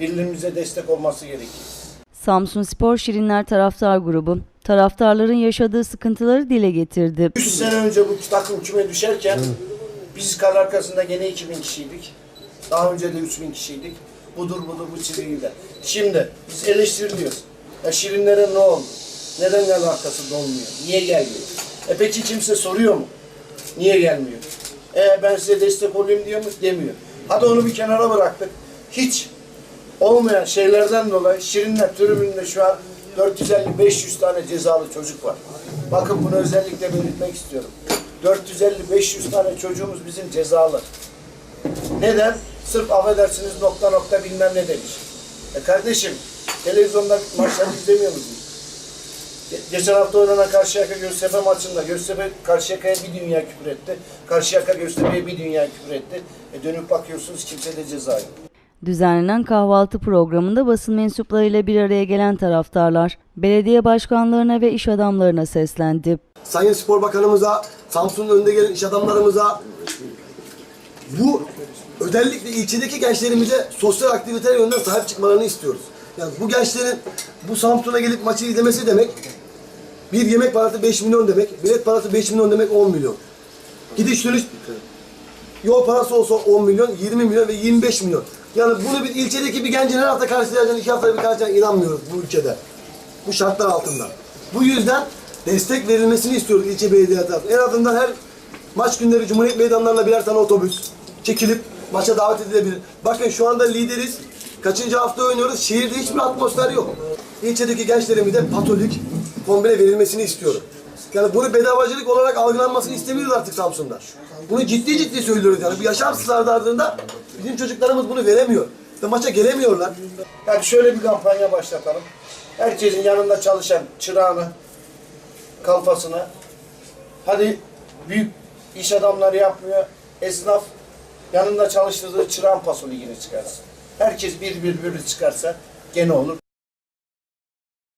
birbirimize destek olması gerekiyor. Samsun Spor Şirinler Taraftar Grubu taraftarların yaşadığı sıkıntıları dile getirdi. 3 sene önce bu takım küme düşerken biz kar arkasında gene 2000 kişiydik. Daha önce de 3000 kişiydik. Budur budur bu çizgiyle. Şimdi biz eleştiriliyoruz. Ya Şirinlere ne oldu? Neden kar arkası dolmuyor? Niye gelmiyor? E peki kimse soruyor mu? Niye gelmiyor? E ben size destek olayım diyor mu? Demiyor. Hadi onu bir kenara bıraktık. Hiç olmayan şeylerden dolayı Şirinler tribününde şu an 450-500 tane cezalı çocuk var. Bakın bunu özellikle belirtmek istiyorum. 450-500 tane çocuğumuz bizim cezalı. Neden? Sırf affedersiniz nokta nokta bilmem ne demiş. E kardeşim televizyonda maçları izlemiyor musunuz? Ge- Geçen hafta oynanan Karşıyaka Göztepe maçında Göztepe Karşıyaka'ya bir dünya küfür etti. Karşıyaka Göztepe'ye bir dünya küfür etti. E dönüp bakıyorsunuz kimse de ceza yok. Düzenlenen kahvaltı programında basın mensuplarıyla bir araya gelen taraftarlar belediye başkanlarına ve iş adamlarına seslendi. Sayın Spor Bakanımıza, Samsun'un önde gelen iş adamlarımıza bu özellikle ilçedeki gençlerimize sosyal aktiviteler yönünden sahip çıkmalarını istiyoruz. Yani bu gençlerin bu Samsun'a gelip maçı izlemesi demek bir yemek parası 5 milyon demek, bilet parası 5 milyon demek 10 milyon. Gidiş dönüş yol parası olsa 10 milyon, 20 milyon ve 25 milyon. Yani bunu bir ilçedeki bir gencin her hafta karşılayacağını, iki haftada bir karşılayacağına inanmıyoruz bu ülkede. Bu şartlar altında. Bu yüzden destek verilmesini istiyoruz ilçe belediye tarafından. En azından her maç günleri Cumhuriyet meydanlarına birer tane otobüs çekilip maça davet edilebilir. Bakın şu anda lideriz. Kaçıncı hafta oynuyoruz? Şehirde hiçbir atmosfer yok. İlçedeki gençlerimize patolik komple verilmesini istiyorum. Yani bunu bedavacılık olarak algılanmasını istemiyoruz artık Samsun'da. Bunu ciddi ciddi söylüyoruz yani. Bu yaşam standartında bizim çocuklarımız bunu veremiyor. Ve maça gelemiyorlar. Yani şöyle bir kampanya başlatalım. Herkesin yanında çalışan çırağını, kalfasını, hadi büyük iş adamları yapmıyor, esnaf yanında çalıştırdığı çırağın paso ligini çıkarsın. Herkes bir bir bir çıkarsa gene olur.